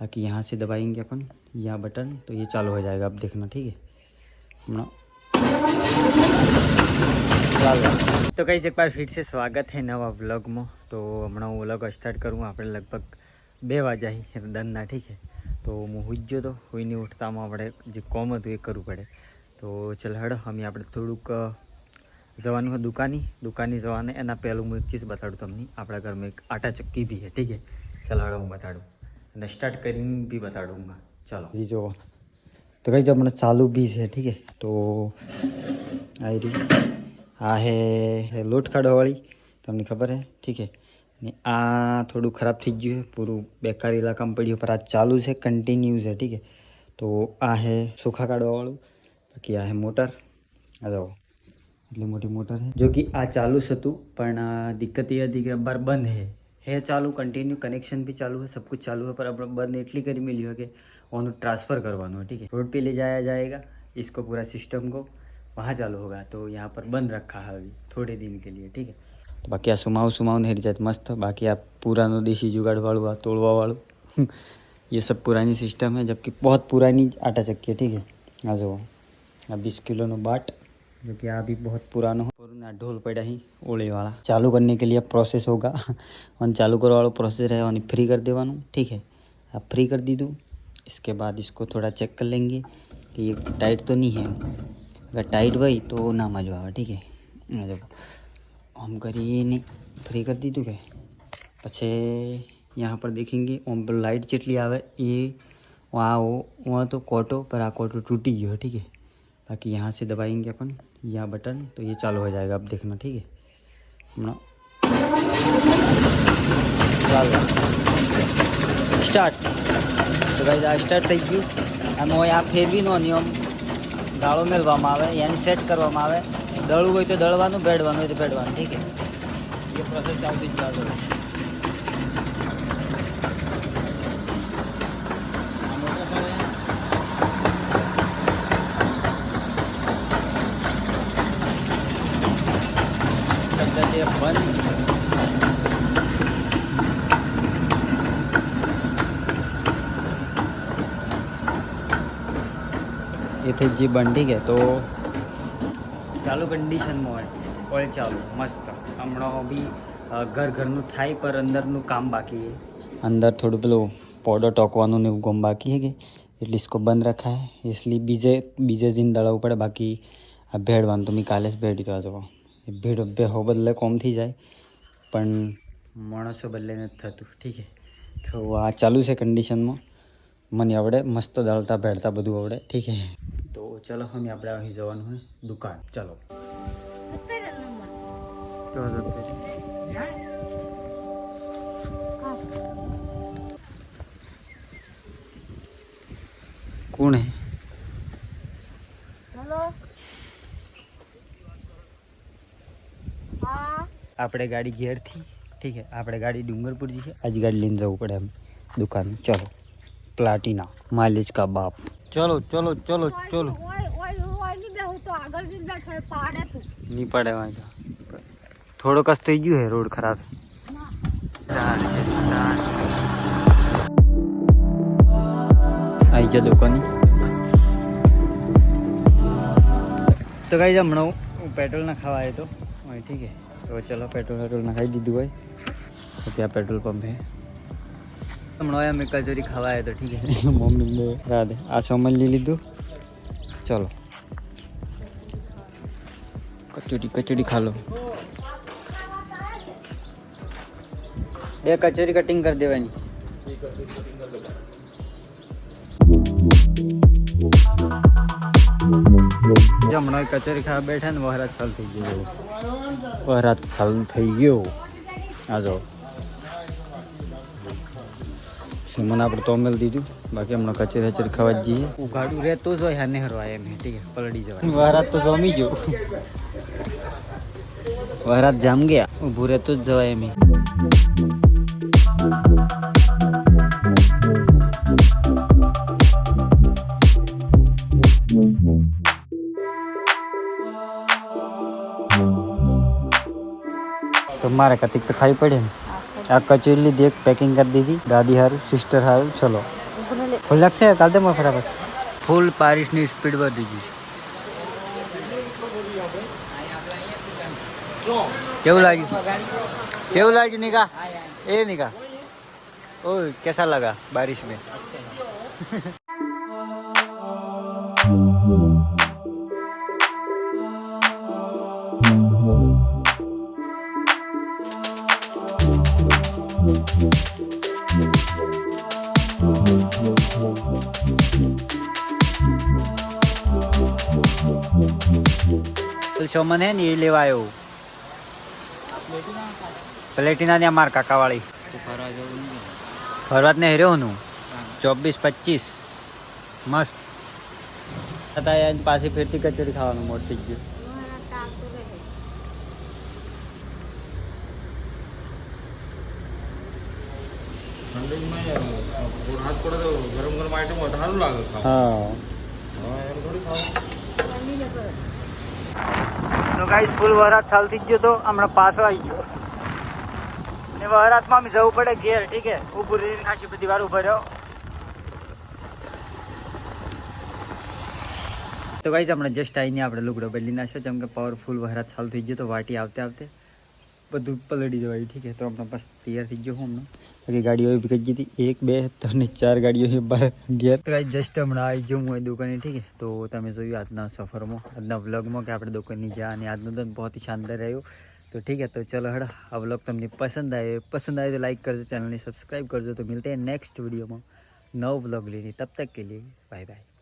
बाकी यहाँ से दबाएंगे अपन यहाँ बटन तो ये चालू हो जाएगा अब देखना ठीक है हमारा તો કઈ એક બાર ફિર છે સ્વાગત છે નવા વ્લોગમાં તો હમણાં હું વ્લોગ સ્ટાર્ટ કરું આપણે લગભગ બે વાગ્યા દનના ઠીક છે તો હું હુજ્યો તો હોઈને ઉઠતામાં આપણે જે કોમ હતું એ કરવું પડે તો ચાલ હડ અમે આપણે થોડુંક અ, જવાનું હોય દુકાની દુકાની જવાને એના પહેલું હું એક ચીજ બતાડું તમને આપણા ઘરમાં એક આટા ચક્કી બી છે ઠીક છે ચાલો હડ હું બતાડું અને સ્ટાર્ટ કરીને બી બતાડુંગા ચાલો એ જો તો કઈ હમણાં ચાલુ બી છે ઠીક છે તો આ રહી આ હે હે લોટ કાઢવાવાળી તમને ખબર હે ઠીક હે ને આ થોડું ખરાબ થઈ ગયું છે પૂરું બેકાર ઇલાકામાં પડ્યું પર આ ચાલુ છે કન્ટિન્યુ છે ઠીક હે તો આ હે સુખા કાઢવાવાળું બાકી આ હે મોટર આ જાઓ એટલી મોટી મોટર है जो कि આ ચાલુ જ હતું પણ અ, દિક્કત એ હતી કે બાર બંધ है है चालू कंटिन्यू कनेक्शन भी चालू है, सब कुछ चालू है, पर अब बंद इटली કરી मिली हो कि ऑन ट्रांसफ़र करवाना ठीक है? रोड पे ले जाया जाएगा, इसको पूरा सिस्टम को वहाँ चालू होगा तो यहाँ पर बंद रखा है अभी, थोड़े दिन के लिए, ठीक है? बाकी आ બાકી આ સુમાવું मस्त નહીં बाकी आप બાકી देशी जुगाड़ वालू आ तोड़वा वालू, ये सब पुरानी सिस्टम है, जबकि बहुत पुरानी आटा चक्की है, ठीक है? आ जाओ बीस किलो नो बाट, जो कि अभी बहुत पुराना हो और ना ढोल पड़ा ही ओले वाला चालू करने के लिए प्रोसेस होगा और चालू करवा वाला प्रोसेस है और फ्री कर देवानू ठीक है अब फ्री कर दी दूँ इसके बाद इसको थोड़ा चेक कर लेंगे कि ये टाइट तो नहीं है अगर टाइट हुई तो ना मजा आवे ठीक है આ જો हम करिए नहीं फ्री कर दी तू क्या પછી यहाँ पर देखेंगे ओम पर लाइट જેટલી આવે એ वहाँ वो वहाँ तो कोटो पर आ कोटो टूटी गयो है ठीक है बाकी यहाँ से दबाएंगे अपन यहाँ बटन तो ये चालू हो जाएगा अब देखना ठीक है हमारा સ્ટાર્ટ તો ગાઈઝ આ સ્ટાર્ટ થઈ ગયું આમ હોય આ ફેરવી નો નિયમ ગાળો મેળવામાં આવે એને સેટ કરવામાં આવે દળવું હોય તો દળવાનું ભેડવાનું હોય તો ભેડવાનું ઠીક છે એ પ્રોસેસ ચાલતી જ આગળ કદાચ એ બંધ એ થઈ જી બંધ ઠીક હે તો ચાલુ કન્ડિશનમાં હોય ઓઇલ ચાલુ મસ્ત હમણાં બી અ, ઘર ઘરનું થાય પર અંદરનું કામ બાકી है अंदर थोड़ું પેલું પાવડર ટોકવાનું ને એવું કામ બાકી है કે એટલે इसको બંધ રખા है इसलिए બીજે બીજે જઈને દળાવવું પડે બાકી આ ભેળવાનું તો મેં કાલે જ ભેડી તો આ જવા એ ભેડ ભેહો બદલે કોમ થઈ જાય. પણ માણસો બદલે નથી થતું, ઠીક છે તો આ ચાલુ છે કન્ડિશનમાં મને આવડે, મસ્ત દળતા ભેળતા બધું આવડે, ઠીક છે તો ચલો અમે આપણે અહીં જવાનું હોય દુકાન. ચલો. કોણ હે હેલો હા આપણે ગાડી ઘેરથી ઠીક છે આપણે ગાડી ડુંગરપુર છે આજ ગાડી લઈને જવું પડે એમ દુકાન. ચલો પ્લાટીના માલિશ કા બાપ. ચલો ચલો ચલો ચલો. ઓય ઓય ઓયની બેહું તો આગળની બેઠે પાડે તું. નહીં પડે વાંધો. થોડો કસ થઈ ગયું હે રોડ ખરાબ. આવી ગયા દુકાની. તો કઈ હમણાં હું પેટ્રોલ ના ખાવા આવ્યો તો ઠીક હે તો ચલો પેટ્રોલ વેટ્રોલ ના ખાઈ દીધું હોય. ત્યાં પેટ્રોલ પંપ હે. હમણાં અમે કચોરી ખાવા આવ્યો તો ઠીક છે મમ્મી રાધે. આ સોમલ લઈ લીધું. ચલો. કચોરી કચોરી ખા લો. બે કચોરી કટિંગ કરી દેવાની. હમણાં કચોરી ખાવા બેઠા ને વહરાત ચાલ થઈ ગયો. વહરાત ચાલુ થઈ ગયો. આ જો. મને આપણે તોમેલ દીધું? બાકી હમણાં કચેરી હચેરી ખાવા જઈએ. ઉઘાડું રહેતો જ હોય હાને હરવાય એમ ઠીક પલડી જવાય વરાત તો જમી ગયો. વરાત જામ ગયા. ઊભું રહેતો જ જવાય એમ. તો મારે કતિક તો ખાવી પડે ને આ કચોરી લીધી એક પેકિંગ કરી દીધી દાદી હારું સિસ્ટર હારું ચલો ફૂલ લાગશે કાલ દે ફટાફટ ફૂલ પારિસની સ્પીડ વધી ગઈ કેવું લાગ્યું કેવું લાગ્યું નિકા એ નિકા ओ कैसा लगा बारिश में તો શોમન હે ને એ લેવા આવ્યો પ્લેટિના ને અમાર કાકાવાળી. ફરવા ને? હેર્યો હું. ચોવીસ, પચીસ. મસ્ત. પાછી ફેરતી કચોરી ખાવાનું મોટી ગયું. હાથ પડે તો ગરમ ગરમ આઈટમ હોય તો સારું લાગે ખાવા હા હવે એમ થોડી ખાવા તો ગાઈસ ફૂલ વરાત ચાલુ થઈ ગયો તો હમણાં પાછો આવી ગયો ને વરાતમાં અમે જવું પડે ઘેર ઠીક હે ઊભું રહીને ખાસી બધી વાર ઉભો રહ્યો તો ગાઈસ આપણે જસ્ટ આવીને આપણે લુગડો બદલી નાખ્યો જેમ કે પાવરફુલ વરાત ચાલુ થઈ ગયો તો વાટી આવતે આવતે બધું પલળી જવાયું, ઠીક છે. તો આપણે બસ તૈયાર થઈ ગયો હું બાકી ગાડીઓ એવી ગઈ હતી. એક, બે ત્રણ ચાર ગાડીઓ બાર અગિયાર તો જસ્ટ હમણાં આવી ગયો હું એ દુકાને, ઠીક છે. તો તમે જોયું આજના સફરમાં, આજના વ્લોગમાં કે આપણે દુકાનની જ્યાં અને આજનું તો બહુ જ શાનદાર રહ્યું. તો ઠીક છે, તો ચલો હડ. આ વ્લોગ તમને પસંદ આવે, પસંદ આવ્યો તો લાઈક કરજો ચેનલને સબસ્ક્રાઈબ કરજો. તો મિલતે નેક્સ્ટ વિડીયોમાં નવ વ્લોગ લઈને, તબ તક કે લીએ બાય બાય